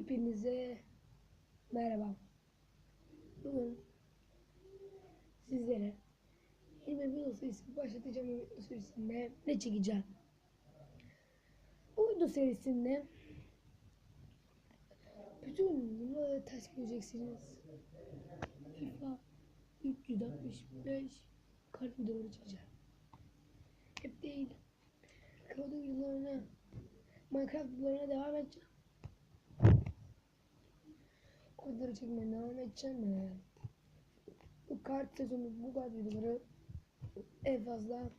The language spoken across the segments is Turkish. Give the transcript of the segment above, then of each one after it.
Hepinize merhaba. Bugün sizlere yeni bir serisi başlatacağım bu video serisinde ne çekeceğim? Bu video serisinde bütün bunları ters göreceksiniz. FIFA 365 kart videoları çekeceğim. Hep değil. Kod videolarına Minecraft videolarına devam edeceğim. Kodları çekmeye devam edeceğim. Ee, Bu kart sezonu bu kart videoları en fazla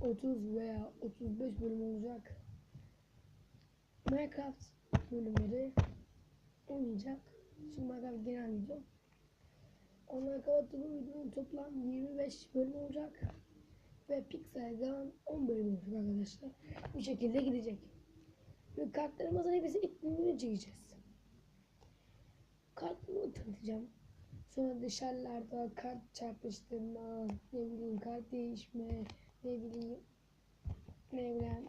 30 veya 35 bölüm olacak. Minecraft bölümleri olmayacak. Şimdi Minecraft genel video. Ondan kapattığım bu videonun toplam 25 bölüm olacak. Ve Pixel'den 10 bölüm olacak arkadaşlar. Bu şekilde gidecek. Ve kartlarımızın hepsi ilk bölümünü çekeceğiz. Kartımı tanıtacağım. Sonra dışarılarda kart çarpıştırma, ne bileyim kart değişme, ne bileyim ne bileyim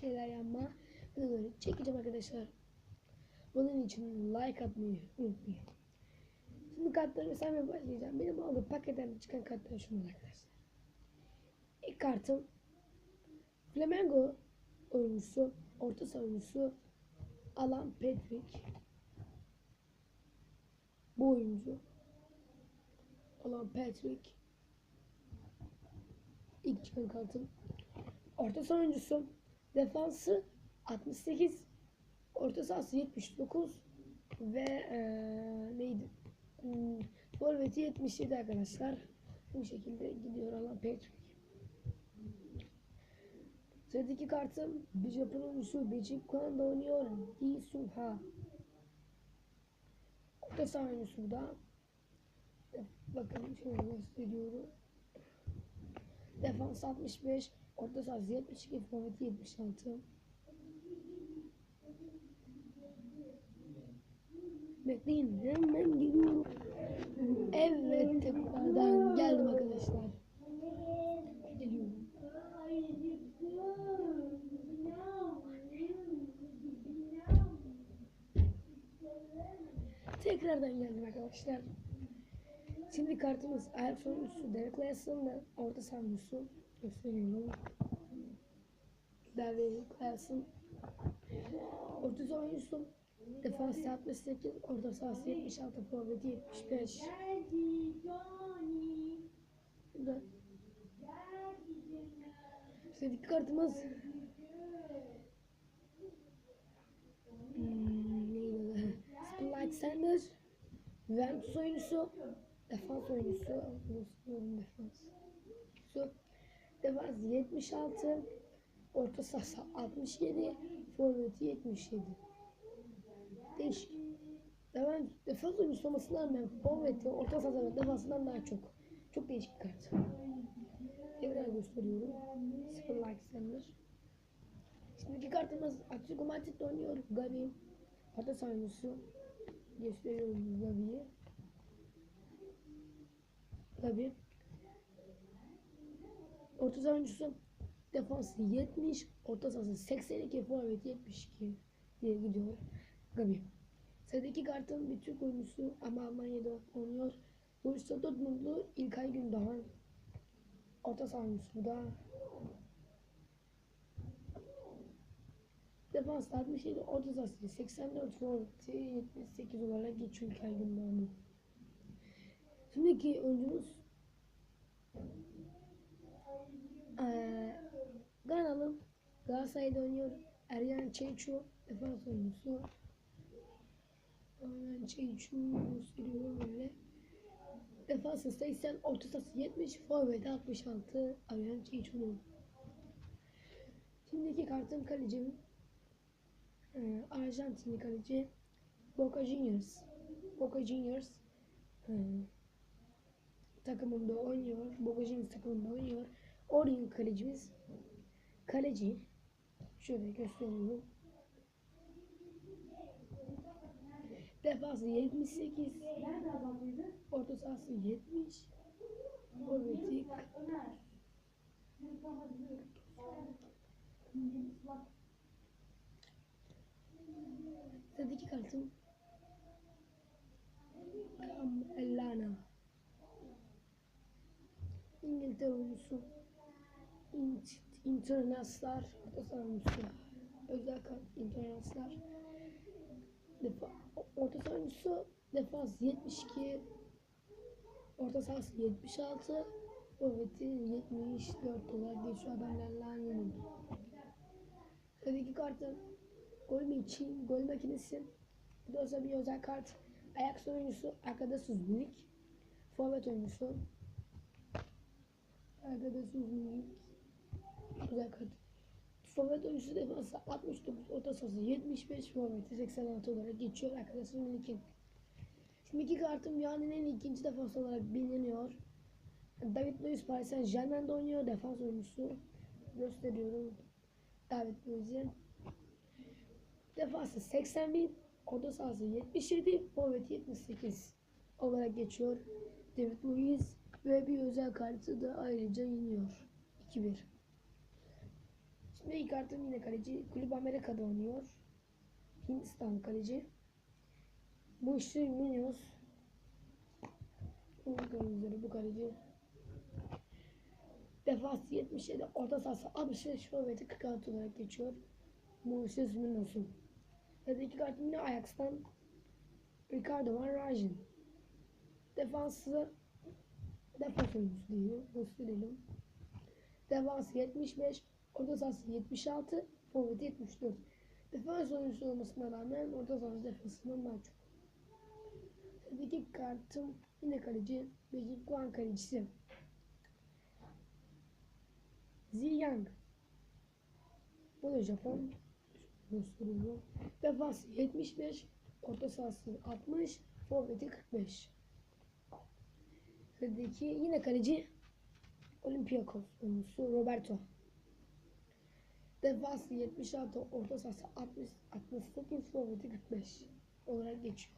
şeyler yapma. Bunları çekeceğim arkadaşlar. Bunun için like atmayı unutmayın. Şimdi kartları saymaya başlayacağım. Benim aldığım paketten çıkan kartlar şunlar arkadaşlar. İlk kartım Flamengo oyuncusu, orta savunucusu Alan Patrick. Bu oyuncu Alan Patrick. İlk çıkan kartım. Orta savunucusu defansı 68 orta sahası 79 ve ee, neydi? Hmm, forveti 77 arkadaşlar. Bu şekilde gidiyor Alan Patrick. Sıradaki kartım bir Japon oyuncusu Beijing Kuan'da oynuyor. Lee Sung Ha. Bu da. Bakın şöyle gösteriyorum. Defans 65, orta saha 72, forvet 76. Bekleyin hemen geliyorum. Evet tekrardan geldim arkadaşlar. Geliyorum. Tekrardan geldim arkadaşlar. Şimdi kartımız ayak sonuncusu Derek Larson'la orta savunucusu gösteriyorum. David Larson orta savunucusu defans 68, orta sahası 76, forveti 75. Burada Sıradaki kartımız hmm, Juventus oyuncusu defans oyuncusu defans Su defans 76 orta sahası 67 forveti 77 değişik. Defans, defans oyuncusu olmasına rağmen forveti orta sahada ve defansından daha çok çok değişik bir kart. Tekrar gösteriyorum. Spotlight Sanders Şimdiki kartımız Atletico Madrid'de oynuyor. Gavi orta savunucusu gösteriyorum Gavi'yi Gavi orta savunucusu defansı 70 orta sahası 82 forvet 72 diye gidiyor. Gavi Sıradaki kartın bir Türk oyuncusu ama Almanya'da oynuyor. Borussia Dortmundlu İlkay Gündoğan. Orta savunucusu bu da Defans 67, orta sahası 84, forveti 78 olarak geçiyor İlkay Gündoğan'ın. Şimdiki oyuncumuz ee, Ganalı Galatasaray'da oynuyor. Eryan Çeyçu defans oyuncusu. Eryan Çeyçu gösteriyor böyle. Defansı 80, orta sahası 70, forveti 66 Eryan Çeyçu'nun. Şimdiki kartım kalecim ee, Arjantinli kaleci Boca Juniors. Boca Juniors e, takımında oynuyor. Boca Juniors takımında oynuyor. Orion kalecimiz kaleci şöyle gösteriyorum. Defansı 78. Orta sahası 70. Forveti Sıradaki kartım Ellana. İngiltere oyuncusu. Int, internaslar. Orta oyuncusu. Özel kart internaslar. Defa, orta saha defans 72. Orta sahası 76. Forveti 74 olarak geçiyor adamlarla yenildi. Sıradaki kartım gol mü için gol makinesi. Bu da olsa bir özel kart. Ajax oyuncusu Arkadaş Uzunlik. Forvet oyuncusu Arkadaş Uzunlik. Özel kart. Forvet oyuncusu defansı 69, orta sahası 75, forveti 86 olarak geçiyor Arkadaş Uzunlik'in. Şimdi iki kartım iyi ikinci defans olarak biliniyor. David Luiz Paris Saint Germain'de oynuyor. Defans oyuncusu. Gösteriyorum. David Luiz'i. Defansı 81, orta sahası 77, forvet 78 olarak geçiyor. David Luiz ve bir özel kartı da ayrıca iniyor. 2-1. Şimdi ilk kartım yine kaleci. Kulüp Amerika'da oynuyor. Hindistan kaleci. Bu işi Munoz. Üzere bu kaleci. Defans 77, orta sahası 65, forveti 46 olarak geçiyor. Moises Munos'un. Ve iki kartım yine Ajax'tan Ricardo Van Rijn. Defansı defans oyuncusu diyor. Gösterelim. Defans 75, orta sahası 76, forveti 74. Defans oyuncusu olmasına rağmen orta sahası defansından daha çok. Sıradaki kartım yine kaleci. Beijing Guan kalecisi. Ziyang. Bu da Japon. Gösteriyorum. Defans 75, orta sahası 60, forveti 45. Sıradaki yine kaleci Olympiakos oyuncusu Roberto. Defans 76, orta sahası 60, 68, forveti 45 olarak geçiyor.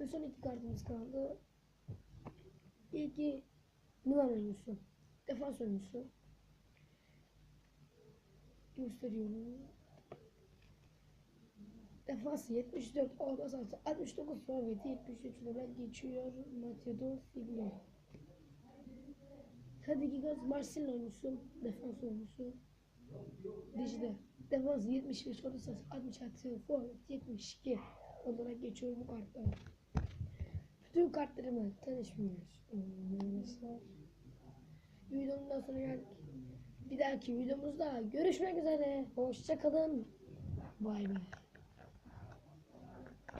Ve son iki kartımız kaldı. İlki Milan oyuncusu. Defans oyuncusu. Gösteriyorum. Defans 74, orta sahası 69, forveti 73 olarak geçiyor. Macedo Siglo. Sıradaki gaz Marsilya oyuncusu. Defans oyuncusu. Dicle. Defans 75, orta sahası 66, forvet 72 olarak geçiyor bu kartlar. Bütün kartlarımı tanışmıyoruz. Daha sonra geldik. Bir dahaki videomuzda görüşmek üzere. Hoşçakalın. Bay bay.